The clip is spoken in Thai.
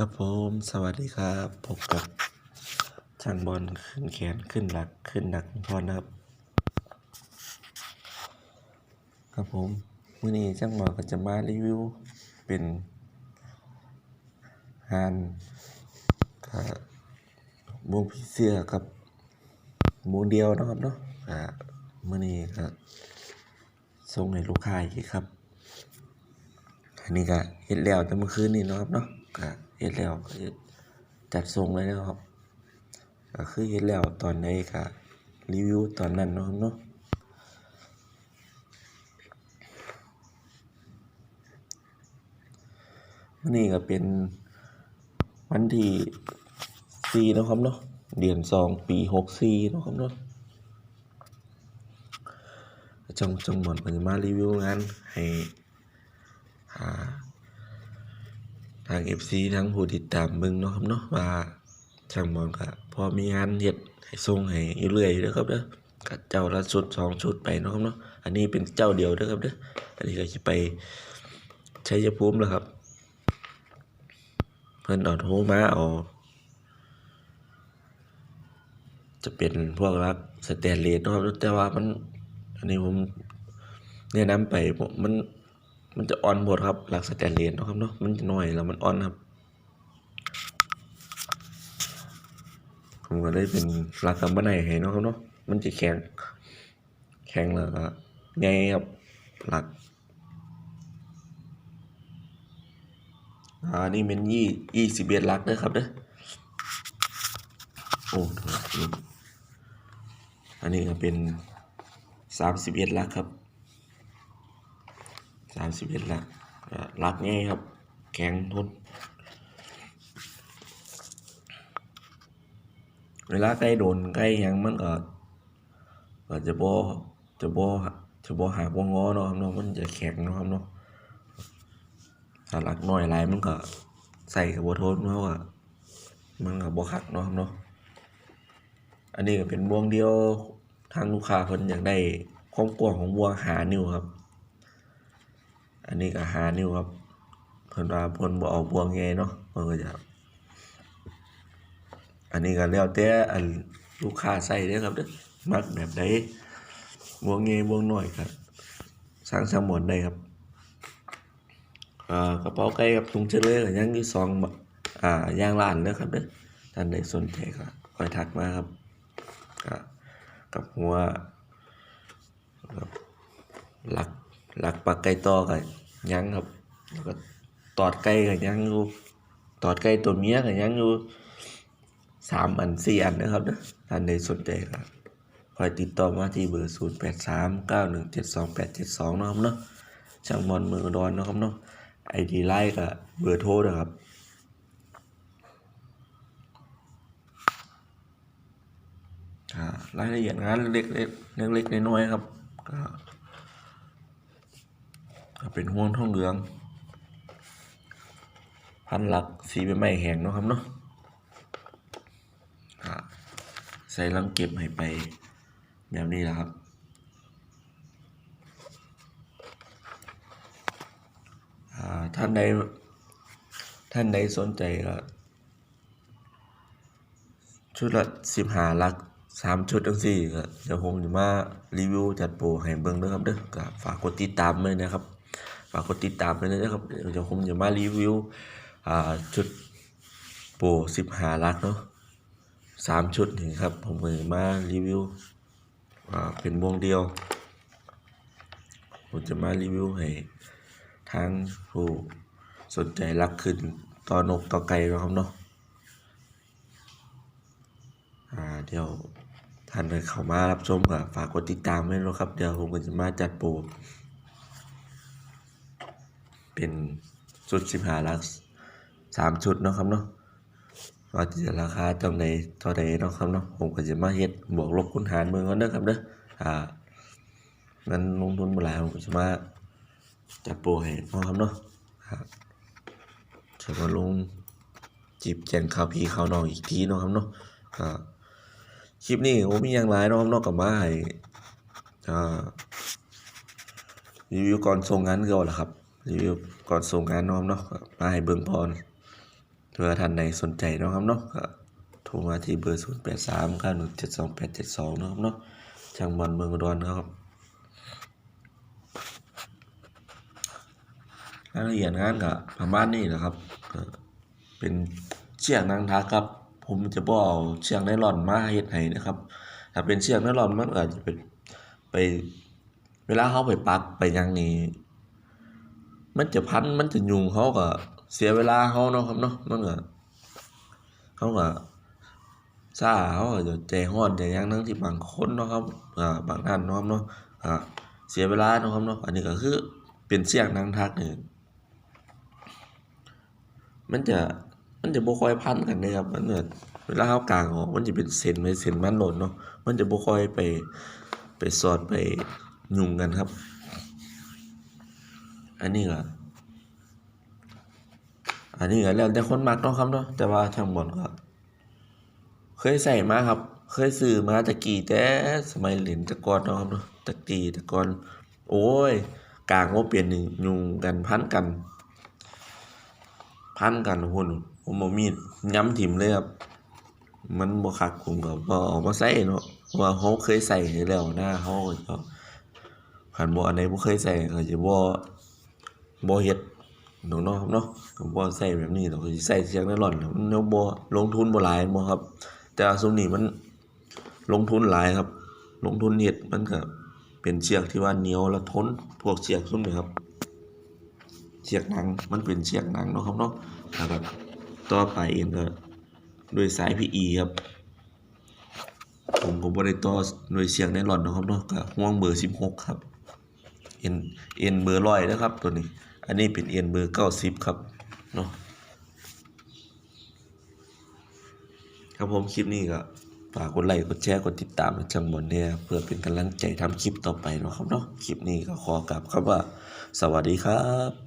ครับผมสวัสดีครับพบกับช่างบอลขึ้นแขนขึ้นหลักขึ้นหนักพรนะครับ ครับผมมื่อนี้ช่างบอลก็จะมารีวิวเป็นฮานกับวงผีเสื้อกับหมูเดียวนะครับเนาะอ่ามื่อนี้ก็ส่งให้ลูกค้าอีกครับ อันนี้ก็เฮ็ดแล้วแต่เมื่อคืนนี้เนาะครับเนาะก็เฮ็ดแล้วก็จัดส่งเลยนะครับก็คือเฮ็ดแล้วตอนใดก็รีวิวตอนนั้นเนาะครับเนาะวันนี้ก็เป็นวันที่สี่นะครับเนาะเดือนสองปีหกสี่เนาะครับเนาะจังจังหมดมันจะมารีวิวงานให้ หาทาง FC ทั้งผู้ติดตามเบิ่งเนาะครับเนาะว่าช่างหมอนก็พอมีงานเฮ็ดให้ส่งให้อยู่เรื่อยอยู่เด้อครับเด้อก็เจ้าละชุดสองชุดไปเนาะครับเนาะอันนี้เป็นเจ้าเดียวเด้อครับเด้ออันนี้ก็สิไปใชัยภูมิแล้วครับ เพิ่นเอาโทมาเอาจะเป็นพวกรักสแตนเลสนะครับแต่ว่ามัน อันนี้ผมแนะนำไปมัน มันจะอ่อนหมดครับ หลักสแตนเลสนะครับเนาะมันจะน้อยแล้วมันอ่อนครับ ผมก็ได้เป็นหลักกับบันไดให้เนะครับเนาะมันจะแข็งแข็งแล้วก็ใหญ่ครับหลักอ่านี่เป็นยี่ยี่สิบเอ็ดหลักเด้อครับเด้อโอ้โหอันนี้ก็เป็นสามสิบเอ็ดหลักครับ สามสิบเอ็ดหลักหลักง่ายครับ แข็งทนเวลาใกล้โดนใกล้ยังมันก็ก็จะบ่จะบ่จะบ่หักบ่งอเนาะครับเนาะมันจะแข็งเนาะครับเนาะถ้าหลักหน้อยหลายมันก็ใส่กับบ่ทนเพราะว่ามันก็บ่คักเนาะครับเนาะอันนี้ก็เป็นบ่วงเดียวทางลูกค้าเพิ่นอยากได้ความกว้างของบ่วงหานิ้วครับ อันนี้ก็หานิ้วครับเพิ่นว่าเพิ่นบ่เอาบ่วงใหญ่เนาะเพิ่นก็จะอันนี้ก็แล้วแต่อันลูกค้าใส่เด้อครับเด้อมักแบบใดบวงใหญ่บ่วงน้อยก็สร้างสมวนได้ครับอ่ากระเป๋าไก่กับถุงเฉลยก็ยังอยู่สองบอ่าย่างละอันเด้อครับเด้อท่านใดสนใจก็ค่อยทักมาครับกับหัวหลัก หลักปักไก่ต่อก็ยังครับแล้วก็ตอดไก่ก็ยังอยู่ตอดไก่ตัวเมียก็ยังอยู่สามอันสี่อันนะครับนะท่านใดสนใจก็คอยติดต่อมาที่เบอร์ศูนย์แปดสามเก้าหนึ่งเจ็ดสองแปดเจ็ดสองนะครับเนาะช่างมอนเมืองอุดรนะครับเนาะไอดีไลน์กับเบอร์โทรนะครับอ่ารายละเอียดงานเล็กๆเล็กๆน้อยๆครับก็ เป็นห่วงทองเหลือง พันหลักสีใบไม้แห้งเนาะครับเนาะใส่ลังเก็บให้ไปแบบนี้แหละครับท่านใดท่านใดสนใจก็ชุดละสิบห้าลักสามชุดทั้งสี่ก็เดี๋ยวผมจะมารีวิวจัดโปรให้เบิ่งด้อครับเด้อก็ฝากกดติดตามเลยนะครับากกดติดตามเลยนะครับเดี๋ยวผมจะมารีวิวอ่าชุดโปรสิบห้าลักเนาะสามชุดนี่ครับ ผมเลยมารีวิวอ่าเป็นวงเดียว ผมจะมารีวิวให้ทางผู้สนใจรักขึ้นต่อนกต่อไก่นะครับเนาะอ่าเดี๋ยวท่านไปเข้ามารับชมก็ฝากกดติดตามไว้นะครับ เดี๋ยวผมก็จะมาจัดโปร เป็นชุดสิบห้าลักสามชุดเนาะครับเนาะว่าจะราคาจำในเท่าใดเนาะครับเนาะผมก็จะมาเฮ็ดบวกลบคูณหารเมืองกันเด้อครับเด้ออ่างั้นลงทุนบ่หลายผมก็จะมาจัดโปรให้เนาะครับเนาะครับจะมาลงจีบแจงข่าวพี่ข่าวน้องอีกทีเนาะครับเนาะอ่าคลิปนี้ผมมีอย่างหลายเนาะครับเนาะกับมาให้อ่ารีวิวก่อนส่งงานเก่าแหละครับ รีวิวก่อนส่งงานนาะครับเนาะมาให้เบิ่งพรเผื่อท่านใดสนใจเนาะครับเนาะก็โทรมาที่เบอร์ 0 8 3 9 1 7 2 8 7 2 นะครับเนาะช่างบอลเมืองดรนะครับรายละเอียดงานก็ประมาณนี้นะครับ เป็นเชือกนางทักครับ ผมจะบ่เอาเชือกไนลอนมาเฮ็ดให้นะครับ ถ้าเป็นเชือกไนลอนมันอาจจะเป็นไป เวลาเขาไปปักไปยังนี่ มันจะพันมันจะยุ่งเขาก็เสียเวลาเขาเนาะครับเนาะมันก็เขาก็ซ่าเขาก็จะใจร้อนใจยังทั้งที่บางคนเนาะครับอ่าบางท่านเนาะครับเนาะอ่าเสียเวลาเนาะครับเนาะอันนี้ก็คือเป็นเสียงนางทักนี่มันจะมันจะบ่ค่อยพันกันเด้ครับมันก็เวลาเรากลางออกมันจะเป็นเส้นไปเส้นมันโลดเนาะมันจะบ่ค่อยไปไปสอดไปยุ่งกันครับ อันนี้ก็อันนี้ก็แล้วแต่คนมักเนาะครับเนาะแต่ว่าทั้งหมดก็เคยใส่มาครับ เคยซื้อมาตะกี้แต่สมัยเล่นแต่ก่อนเนาะครับเนาะตะกี้ต่ก่อนโอ้ยกางบ่าเป็นหนี่งยุงกันพันกัน พันกันพุ่นผมเอมีดย้ำทิ่มเลยครับ มันบ่คักผมก็บ่เอามาใส่เนาะว่าเราเคยใส่แล้วหนะเราก็ขันบ่อันใดบ่เคยใส่ก็จะบ่ บ่เฮ็ดเนาะเนาะเนาะบ่ใส่แบบนี้ดอกก็สิใส่เสียงไนลอนมันยังบ่ลงทุนบ่หลายบ่ครับ แต่ซุมนี้มันลงทุนหลายครับ ลงทุนเฮ็ดมันก็เป็นเชือกที่ว่าเหนียวและทนพวกเชือกซุมนี้ครับเชือกหนังมันเป็นเชือกหนังเนาะครับเนาะแล้วก็ต่อไปเองก็ด้วยสาย PE ครับ ผมก็บ่ได้ต่อด้วยเชือกไนลอนนะครับเนาะก็ห่วงเบอร์ 16 ครับ เอ็นเอ็นเบอร์ลอยนะครับตัวนี้ อันนี้เป็นเอ็นเบอร์เก้าสิบครับเนาะครับผมคลิปนี้ก็ฝากกดไลค์กดแชร์กดติดตามจังบนเนี่ยเพื่อเป็นกำลังใจทำคลิปต่อไปนะครับเนาะคลิปนี้ก็ขอกลับครับว่า สวัสดีครับ